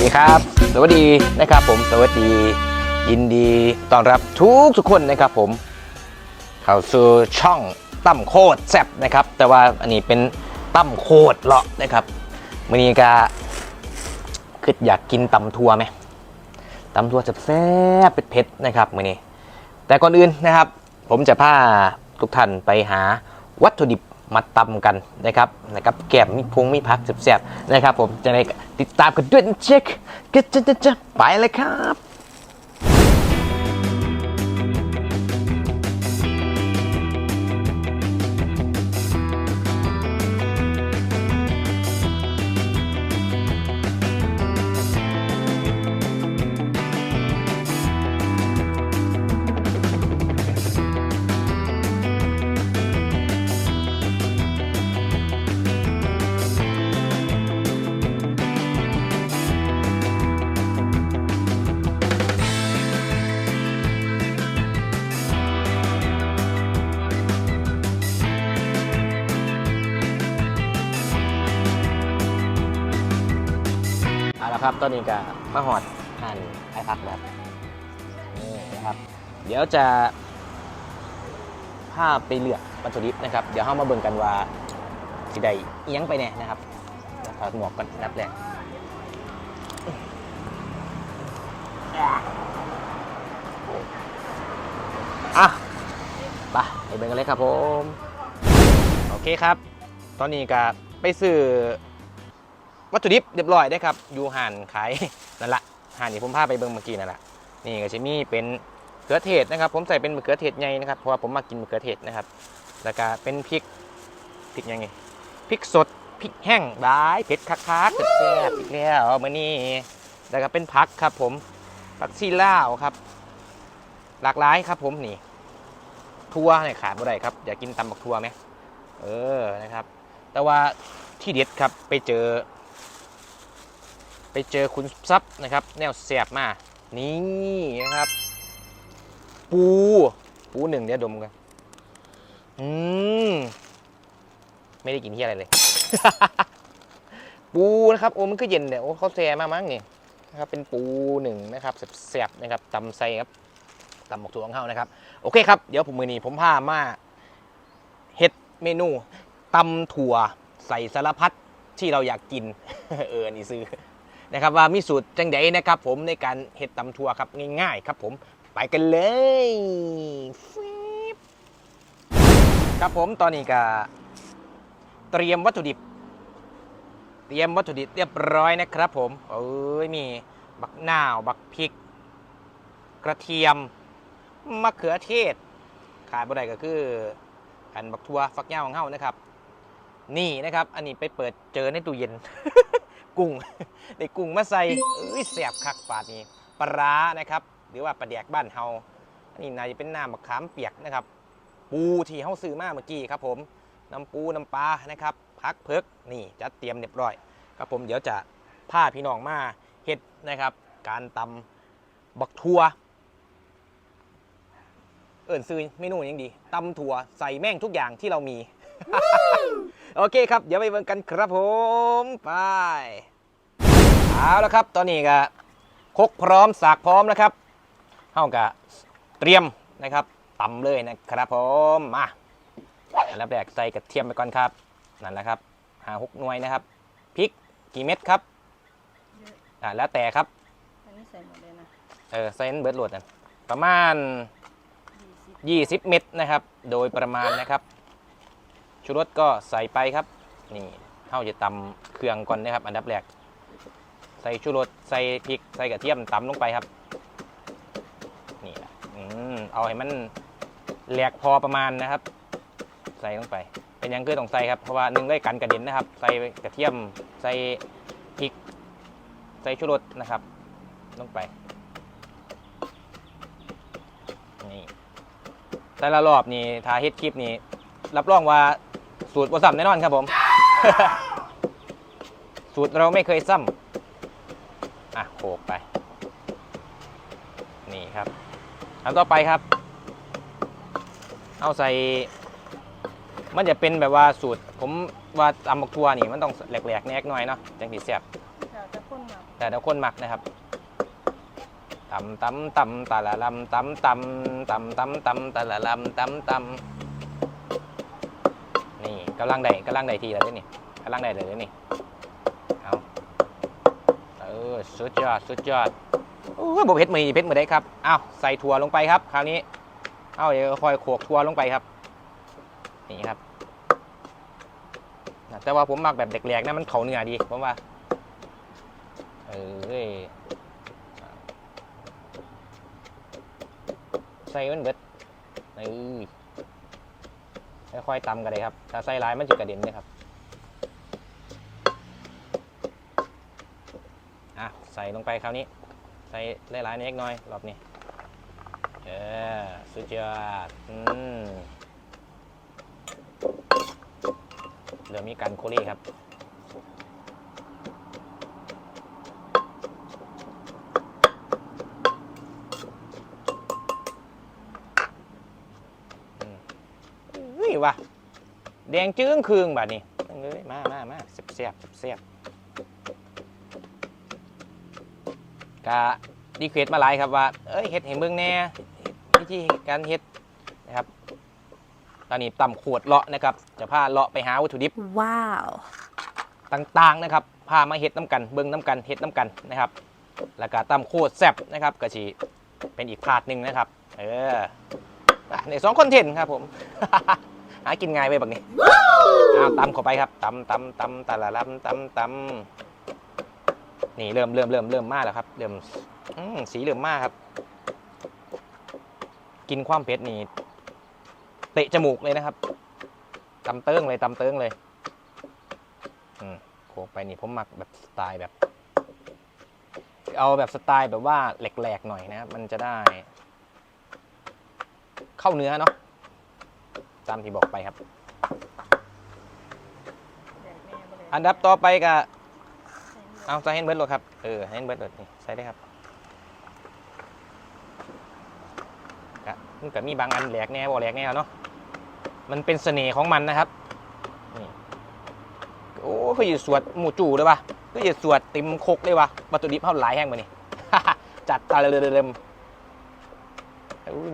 ดีครับ สวัสดีนะครับผมสวัสดี ยินดีต้อนรับทุกทุกคนนะครับผม เข้าสู่ช่องตั้มโคตรแซ่บนะครับ แต่ว่าอันนี้เป็นตั้มโคตรเลาะนะครับมื่อนี้ก็คืออยากกินตำทัวไหมตำทัวแซ่บเผ็ดๆนะครับมื่อนี้ แต่ก่อนอื่นนะครับ ผมจะพาทุกท่านไปหาวัตถุดิบ มาตำกันนะครับนะครับแกมมีพงมีพักแสบๆนะครับผมจะได้ติดตามกันด้วยเช็คก็จะจะจะไปเลยครับ เอาละครับตอนนี้ก็มาหอดหั่นไอ้พักแบบนี่นะครับ เดี๋ยวจะพาไปเลือกวัตถุดิบนะครับ เดี๋ยวเข้ามาเบิ่งกันว่าสิได้เอียงไปแน่นะครับถอดหมวกก่อนนับแรกอะไปไปเบิ่งกันเลยครับผม โอเคครับ ตอนนี้ก็ไปซื้อ วัตถุดิบเรียบร้อยได้ครับอยู่ห่านขายนั่นละห่านที่ผมพาไปเบิ่งเมื่อกี้นั่นแหละนี่ก็จะมีเป็นเขือเทศนะครับ ผมใส่เป็นมะเขือเทศใหญ่นะครับเพราะว่าผมมากินมะเขือเทศนะครับ แล้วก็เป็นพริกพริกยังไงพริกสดพริกแห้งบายเผ็ดคักๆแซ่บอีกแล้วมื้อนี้แล้วก็เป็นผักครับ ผมผักซีล่าวครับ หลากหลายครับ ผมนี่ทั่วเนี่ยขาดบ่ได้ครับอยากกินตำบักทั่วไหมเออนะครับ แต่ว่าที่เด็ดครับไปเจอ ไปเจอคุณซับนะครับ แนวแสบมา นี่นะครับ ปู ปูหนึ่งเดี๋ยวดมกันอืมไม่ได้กินที่อะไรเลย ปูนะครับโอ้มันก็เย็นเนี่ยโอ้เขาแซ่มากมั้งนี่นะครับเป็นปูหนึ่งนะครับแสบๆนะครับตำไส้ครับตำหมกถั่วของเขานะครับ โอเคครับ เดี๋ยวผมมือนี้ผมพามาเฮ็ดเมนูตำถั่วใส่สารพัดที่เราอยากกิน เออนี่ซื้อ นะครับว่ามีสูตรจังไดนะครับผมในการเห็ดตำทัวครับง่ายๆครับผมไปกันเลยครับผมตอนนี้ก็เตรียมวัตถุดิบ เตรียมวัตถุดิบเรียบร้อยนะครับผมเอ้ยมีบักนาวบักพริก กระเทียมมะเขือเทศขาดบ่ได้ก็คือกันบักทัวฟักย่าของเฮานะครับ นี่นะครับ อันนี้ไปเปิดเจอในตู้เย็น กุ้งได้กุ้งมาใส่เอ้ยแสบคักปาดนี้ปลาร้านะครับหรือว่าปลาแดกบ้านเฮาอันนี้น่าจะเป็นน้ำมะขามเปียกนะครับ ปูที่เฮาซื้อมาเมื่อกี้ครับผมน้ำปูน้ำปลานะครับพักเพิกนี่จัดเตรียมเรียบร้อย ครับผมเดี๋ยวจะพาพี่น้องมาเฮ็ดนะครับ การตำบักทัวเอิ่นซื้อเมนูยังดีตำถั่วใส่แม่งทุกอย่างที่เรามี โอเคครับ เดี๋ยวไปเบิ่งกันครับผม ไป เอาแล้วครับ ตอนนี้ก็ครกพร้อมสากพร้อมนะครับเท่ากับเตรียมนะครับตำเลยนะครับผมมาอันดับแรกใส่กระเทียมไปก่อนครับนั่นแหละครับหาหกหน่วยนะครับพริกกี่เม็ดครับอ่าแล้วแต่ครับอันนี้ใส่หมดเลยนะเออใส่เบิร์ดโหลดนั่นประมาณยี่สิบ20 เม็ดนะครับ โดยประมาณนะครับชูรสก็ใส่ไปครับ นี่เท่าจะตำเครื่องก่อนนะครับ อันดับแรก ใส่ชูรสใส่พริก ใส่กระเทียมตำลงไปครับ นี่แหละอืมเอาให้มันแหลกพอประมาณนะครับ ใส่ลงไป เป็นยังคือต้องใส่ครับ เพราะว่าหนึ่งได้กันกระเด็นนะครับ ใส่กระเทียม ใส่พริก ใส่ชูรสนะครับ ลงไป นี่ แต่ละรอบนี่ถ้าเฮ็ดคลิปนี่ รับรองว่าสูตรบ่ซ้ำแน่นอนครับผม สูตรเราไม่เคยซ้ำ อะโขกไป นี่ครับอันต่อไปครับ เอาใส่ มันจะเป็นแบบว่าสูตร ผมว่าตำบักทัวนี่มันต้องแหลกๆแนกหน่อยเนาะจังสีแซ่บเราจะพ่นมาแต่ละคนมักนะครับตำตำตำตะละลำตำตำตำตำตำตะละลำตำตำนี่กำลังได้กำลังได้ทีแล้วเด้อนี่กำลังได้เลยเด้อนี่เอาเออสุดยอดสุดยอดโอ้ยบเพชรมือเพชรมือได้ครับอ้าวใส่ถั่วลงไปครับ คราวนี้เอาเดี๋ยวคอยโขกถั่วลงไปครับ นี่ครับ แต่ว่าผมมักแบบเด็กแหลกนะมันเขาเนื้อดีผมว่าเออใส่มันเบิดเออค่อยๆตำกันเลยครับ ถ้าใส่ลายมันจะกระเด็นเลยครับ อะ ใส่ลงไปคราวนี้ ใส่หลายๆนิดน้อยรอบนี้ เออ สุดยอด อืมเดี๋ยวมีการโคลี่ครับอืมอุ้ยว่ะแดงจึ้งคืงแบบนี้เอ้ยมามามาเสียบเสียบเสียบ กะดีเควสมาหลายครับว่า เอ้ยเฮ็ดให้เบิ่งแหน่วิธีการเฮ็ดนะครับ ตอนนี้ต่ำขวดเลาะนะครับ จะพาเลาะไปหาวัตถุดิบ Wow. ต่างๆนะครับ พามาเฮ็ดน้ำกันเบิ่งน้ำกันเฮ็ดน้ำกันนะครับ แล้วก็ตำโคตรแซ่บนะครับก็สิเป็นอีกพาร์ทหนึ่งนะครับ เอออะในสองคอนเทนต์ครับผม หากินง่ายไปแบบนี้อ้าวตำเข้าไปครับตำตำตำตะละลำตำตำ นี่เริ่มเริ่มเริ่มเริ่มมากแล้วครับ เริ่มสีเริ่มมากครับ กินความเผ็ดนี่เตะจมูกเลยนะครับตำเติ้งเลยตำเติ้งเลยอืมโขกไปนี่ผมมักแบบสไตล์แบบ เอาแบบสไตล์แบบว่าแหลกๆหน่อยนะครับมันจะได้ เข้าเนื้อเนาะตามที่บอกไปครับ อันดับต่อไปก็ เอาใส่ให้เบิร์ดเลยครับ เออให้เบิร์ดเลยนี่ใส่ได้ครับก็มันก็มีบางอันแหลกแน่บ่แหลกแน่เนาะ มันเป็นเสน่ห์ของมันนะครับโอ้คืออยู่สวดหมูจู่เลยปะก็อยู่สวดติมคกเลยปะวัตถุดิบเท่าหลายแห้งมานี่จัดตาเริ่ม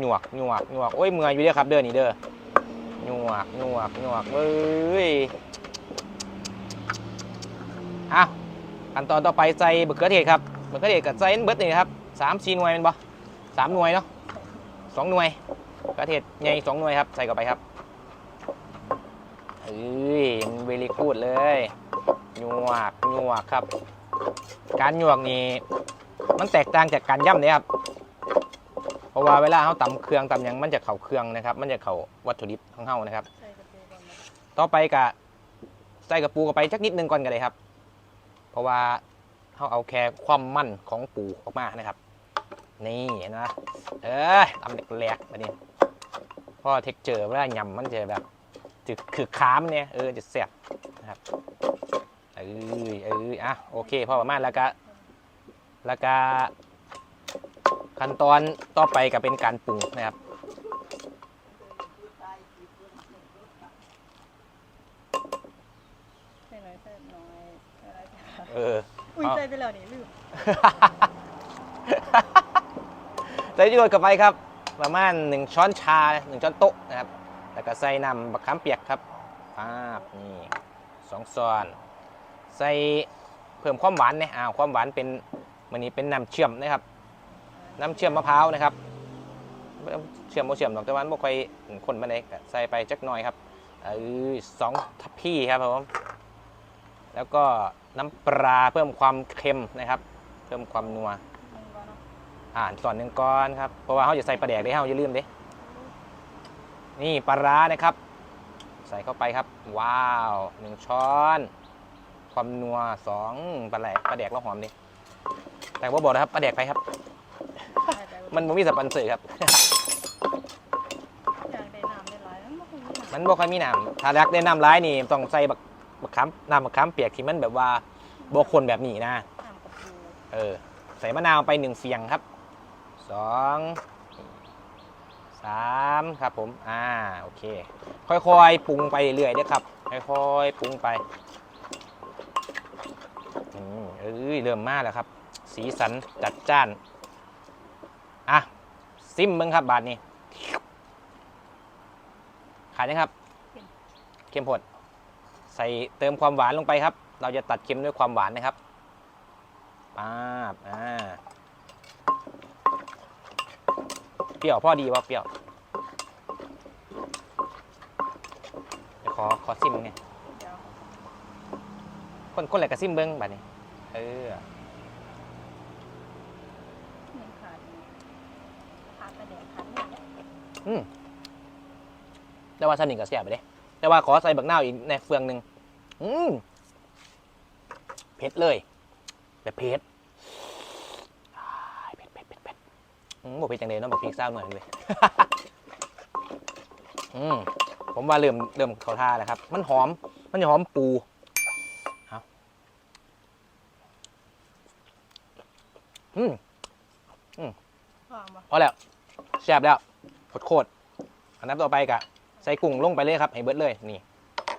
หนวกหนวกหนวกโอ้ยเมื่อยอยู่เด้อครับเด้อนี่เด้อหนวกหนวกหนวกเอ้ยอะ ขั้นตอนต่อไปใส่มะเขือเทศครับมะเขือเทศกับใส่เบิดนี่ครับสามสี่หน่วยแมันบ่สามหน่วยเนาะสองหน่วยมะเขือเทศใหญ่สองหน่วยครับ ใส่เข้าไปครับเอ้ยเวลีกูดเลยหยวกหยวกครับ การหยวกนี่มันแตกต่างจากการย่ำเนี่ยครับ เพราะว่าเวลาเขาตำเครื่องตำหยังมันจะเข่าเครื่องนะครับ มันจะเข่าวัตถุดิบของเขานะครับใส่กระปูก่อนนะต่อไปกะใส่กระปูเข้าไปจักนิดนึงก่อนกันเลยครับ เพราะว่าเขาเอาแค่ความมั่นของปูออกมานะครับ นี่เห็นะเออตำแหลกๆแบบนี้เพราะเท็กเจอร์เวลายำมันจะแบบจะคือค้ามเนี่ยเออจะแซ่บนะครับเออเอออะโอเคพอประมาณแล้วก็แล้วก็ขั้นตอนต่อไปก็เป็นการปรุงนะครับ ใส่น้อยใส่น้อยใส่อะไรจ้ะ เออ อุ้ย เอา ใส่ ไปแล้วนี่ลืมใส่ที่โรยกับไปครับ ประมาณ 1 ช้อนชา 1 ช้อนโต๊ะนะครับ แล้วก็ใส่น้ำบักขามเปียกครับปาบนี่สองซอน ใส่เพิ่มความหวานเนี่ยอ้าวความหวานเป็นมันนี้เป็นน้ำเชื่อมนะครับ น้ำเชื่อมมะพร้าวนะครับเชื่อมบ่เชื่อมหรอกแต่ว่าบ่ค่อยคนมาเลยก็ใส่ไปจักหน่อยครับเออสองทัพพี่ครับผมแล้วก็ น้ำปลาเพิ่มความเค็มนะครับ เพิ่มความนัวมึงก่อนเนาะอ่านส่วนหนึ่งก่อนครับเพราะว่าเขาจะใส่ปลาแดกได้เขาอย่าลืมเด้นี่ปลาร้านะครับ ใส่เข้าไปครับ ว้าวหนึ่งช้อน ความนัวสองปลาแดกปลาแดกเราหอมดิแต่ว่าบอกนะครับปลาแดกไปครับใส่ไปมันบ่มีสปอนเซอร์ครับอยากได้น้ำได้หลายมันบ่ค่อยมีน้ำมันบ่ค่อยมีน้ำถ้าอยากได้น้ำร้ายนี่ต้องใส่บัก บักขามน้ำบักขามเปียกที่มันแบบว่าบ่คนแบบนี้นะน้ำกระปูเออ ใส่มะนาวไปหนึ่งเฟียงครับสองสามครับผม อ่า โอเค ค่อยๆ ปรุงไปเรื่อยๆเด้อครับ ค่อยๆ ปรุงไปอืมเอ้ย เริ่มมาแล้วครับ สีสันจัดจ้าน อะ ซิมเบิ้งครับบาทนี้ขายนะครับ เข้มข้น ใส่เติมความหวานลงไปครับ เราจะตัดเค็มด้วยความหวานนะครับป๊าบอ่าเปรี้ยวพ่อดีว่าเปรี้ยวเดี๋ยวขอขอซิมไงเดี๋ยวคนคนไหนกับซิมเบิ้งบัดนี้ เออเงินขาดเนี่ยขาดกระแดกขาดเนี่ยอืมแต่ว่าสนิทกับเสียไปเด้ แต่ว่าขอใส่บักนาวอีกในเฟืองหนึ่งอืมเผ็ดเลยแบบเผ็ดอ้ายเผ็ดเผ็ดเผ็ดเผ็ดอืมบอกเผ็ดจังเลยเนาะบอกพริกเศร้าหน่อยเลยอืมผมว่าเริ่มเริ่มเขาท่าแล้วครับ มันหอม มันจะหอมปูเอาอืมวางบ่พอแล้วแซ่บแล้วโคตรโคตรอันนั้นต่อไปกะ ใส่กุ้งลงไปเลยครับให้เบิดเลยนี่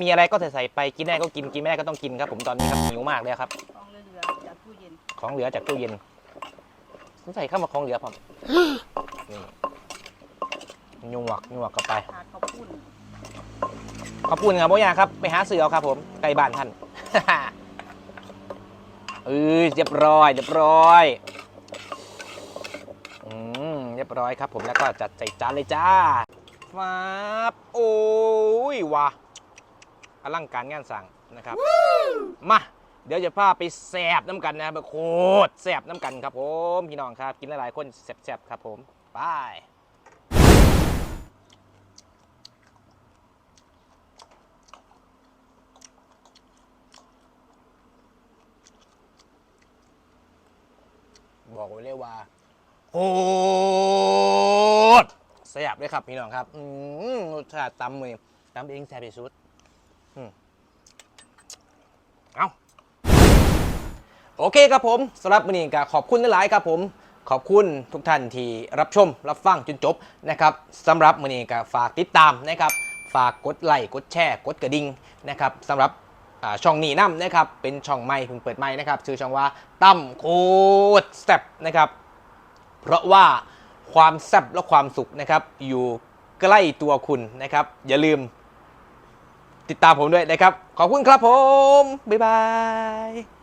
มีอะไรก็ใส่ใส่ไปกินได้ก็กินกินไม่ได้ก็ต้องกินครับผมตอนนี้ครับหิวมากเลยครับกองเรือๆจากตู้เย็นของเหลือจากตู้เย็นผมใส่เข้ามาของเหลือผมนี่หยวกหยวกเข้าไปขาดข้าวปุ้นขอบคุณครับพ่อยาครับไปหาเสือเอาครับ ผมไกลบ้านท่าน เออเรียบร้อยเรียบร้อยอืมเรียบร้อยครับ ผมแล้วก็จัดใส่จานเลยจ้า ฟ้าบโอ้ยว่ะอลังการงานสั่งนะครับ มาเดี๋ยวจะพาไปแสบน้ำกันนะครับโคตรแสบน้ำกันครับผมพี่น้องครับ กินหลายๆคนแสบๆครับผมไปบอกไว้เลยว่าโค ตรแสบเลยครับพี่น้องครับอืมรสชาติตำเลยตำเองแสบที่สุดอืมเอาโอเคครับผมสำหรับวันนี้ก็ขอบคุณหลายครับผม ขอบคุณทุกท่านที่รับชมรับฟังจนจบนะครับสำหรับวันนี้ก็ฝากติดตามนะครับ ฝากกดไลค์กดแชร์กดกระดิ่งนะครับสำหรับช่องนี้น้ำนะครับ เป็นช่องใหม่เพิ่งเปิดใหม่นะครับชื่อช่องว่าตั้มโคตรแซ่บนะครับ เพราะว่า ความแซ่บและความสุขนะครับ อยู่ใกล้ตัวคุณนะครับ อย่าลืมติดตามผมด้วยนะครับ ขอบคุณครับผม บ๊ายบาย